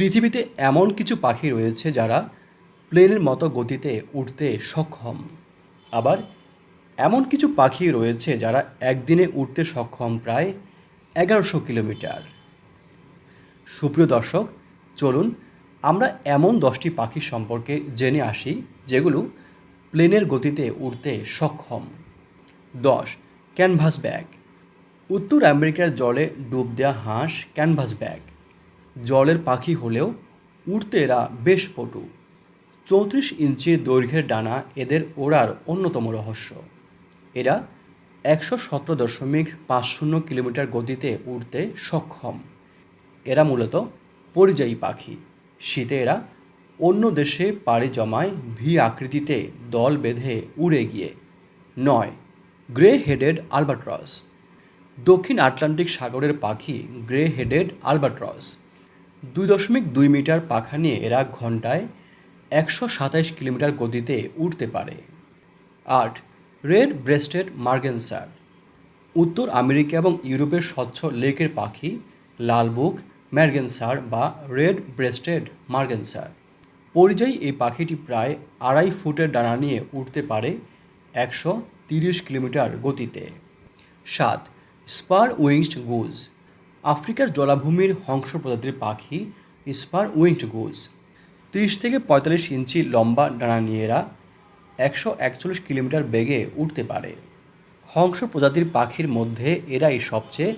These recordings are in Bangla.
পৃথিবীতে এমন কিছু পাখি রয়েছে যারা প্লেনের মতো গতিতে উঠতে সক্ষম। আবার এমন কিছু পাখি রয়েছে যারা একদিনে উঠতে সক্ষম প্রায় এগারোশো কিলোমিটার। সুপ্রিয় দর্শক, চলুন আমরা এমন দশটি পাখি সম্পর্কে জেনে আসি যেগুলো প্লেনের গতিতে উঠতে সক্ষম। দশ, ক্যানভাস ব্যাগ। উত্তর আমেরিকার জলে ডুব দেওয়া হাঁস ক্যানভাস ব্যাগ। জলের পাখি হলেও উড়তে এরা বেশ পটু। চৌত্রিশ ইঞ্চির দৈর্ঘ্যের ডানা এদের ওড়ার অন্যতম রহস্য। এরা একশো সতেরো দশমিক পাঁচ শূন্য কিলোমিটার গতিতে উড়তে সক্ষম। এরা মূলত পরিযায়ী পাখি। শীতে এরা অন্য দেশে পাড়ি জমায় ভি আকৃতিতে দল বেঁধে উড়ে গিয়ে। নয় গ্রে হেডেড আলবাট্রস। দক্ষিণ আটলান্টিক সাগরের পাখি গ্রে হেডেড আলবাট্রস। দুই দশমিক দুই মিটার পাখা নিয়ে এরা ঘন্টায় একশো সাতাইশ কিলোমিটার গতিতে উঠতে পারে। আট, রেড ব্রেস্টেড মার্গেনসার। উত্তর আমেরিকা এবং ইউরোপের স্বচ্ছ লেকের পাখি লালবুক ম্যার্গেনসার বা রেড ব্রেস্টেড মার্গেনসার। পরিযায়ী এই পাখিটি প্রায় আড়াই ফুটের ডানা নিয়ে উঠতে পারে একশো তিরিশ কিলোমিটার গতিতে। সাত, স্পার উইংসড গুজ। আফ্রিকার জলাভূমির হংস প্রজাতির পাখি স্পার উইংসড গুজ তিরিশ থেকে পঁয়তাল্লিশ ইঞ্চি লম্বা ডানা নিয়ে এরা একশো একচল্লিশ কিলোমিটার বেগে উঠতে পারে। হংস প্রজাতির পাখির মধ্যে এরাই সবচেয়ে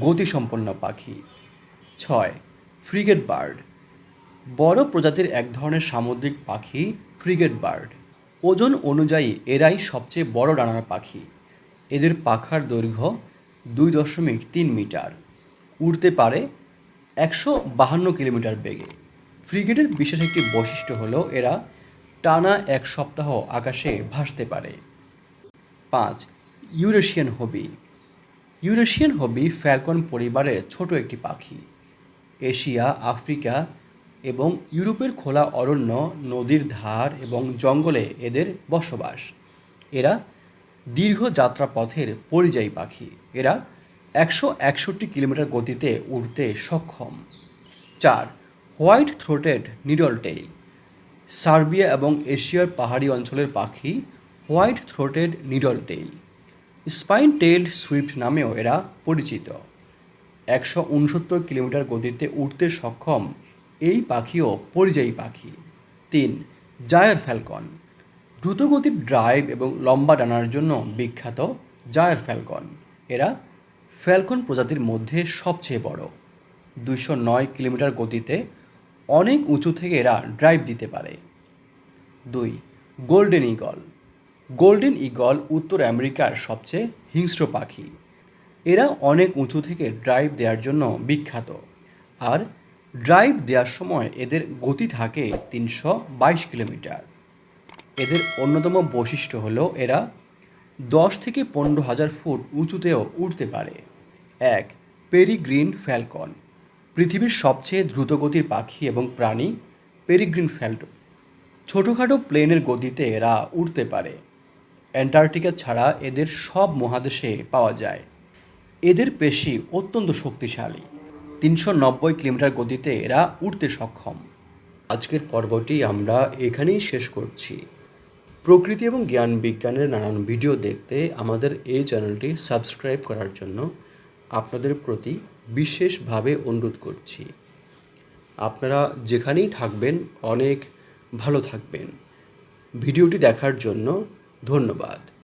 গতিসম্পন্ন পাখি। ছয়, ফ্রিগেট বার্ড। বড় প্রজাতির এক ধরনের সামুদ্রিক পাখি ফ্রিগেট বার্ড। ওজন অনুযায়ী এরাই সবচেয়ে বড় ডানার পাখি। এদের পাখার দৈর্ঘ্য দুই দশমিক তিন মিটার। উড়তে পারে একশো বাহান্ন কিলোমিটার বেগে। ফ্রিগেটের বিশেষ একটি বৈশিষ্ট্য হলো এরা টানা এক সপ্তাহ আকাশে ভাসতে পারে। পাঁচ, Eurasian hobby. Eurasian hobby falcon পরিবারের ছোট একটি পাখি। এশিয়া, আফ্রিকা এবং ইউরোপের খোলা অরণ্য, নদীর ধার এবং জঙ্গলে এদের বসবাস। এরা দীর্ঘ যাত্রাপথের পরিযায়ী পাখি। এরা একশো একষট্টি কিলোমিটার গতিতে উড়তে সক্ষম। চার হোয়াইট থ্রোটেড নিডল টেইল। সার্বিয়া এবং এশিয়ার পাহাড়ি অঞ্চলের পাখি white throated needle tail. Spine tailed swift নামেও এরা পরিচিত। একশো উনসত্তর কিলোমিটার গতিতে উড়তে সক্ষম এই পাখিও পরিযায়ী পাখি। তিন, জায়ার ফ্যালকন। দ্রুতগতির ড্রাইভ এবং লম্বা ডানার জন্য বিখ্যাত জায়ার ফ্যালকন। এরা ফ্যালকন প্রজাতির মধ্যে সবচেয়ে বড়। দুশো নয় কিলোমিটার গতিতে অনেক উঁচু থেকে এরা ড্রাইভ দিতে পারে। দুই গোল্ডেন ইগল গোল্ডেন ইগল উত্তর আমেরিকার সবচেয়ে হিংস্র পাখি। এরা অনেক উঁচু থেকে ড্রাইভ দেওয়ার জন্য বিখ্যাত। আর ড্রাইভ দেওয়ার সময় এদের গতি থাকে তিনশো বাইশ কিলোমিটার। এদের অন্যতম বৈশিষ্ট্য হলো এরা দশ থেকে পনেরো হাজার ফুট উঁচুতেও উঠতে পারে। এক, পেরিগ্রিন ফ্যালকন, পৃথিবীর সবচেয়ে দ্রুতগতির পাখি এবং প্রাণী পেরিগ্রিন ফ্যালকন। ছোটোখাটো প্লেনের গতিতে এরা উড়তে পারে। অ্যান্টার্কটিকা ছাড়া এদের সব মহাদেশে পাওয়া যায়। এদের পেশি অত্যন্ত শক্তিশালী। তিনশো নব্বই কিলোমিটার গতিতে এরা উড়তে সক্ষম। আজকের পর্বটি আমরা এখানেই শেষ করছি। প্রকৃতি এবং জ্ঞান বিজ্ঞানের নানান ভিডিও দেখতে আমাদের এই চ্যানেলটি সাবস্ক্রাইব করার জন্য আপনাদের প্রতি বিশেষভাবে অনুরোধ করছি। আপনারা যেখানেই থাকবেন, অনেক ভালো থাকবেন। ভিডিওটি দেখার জন্য ধন্যবাদ।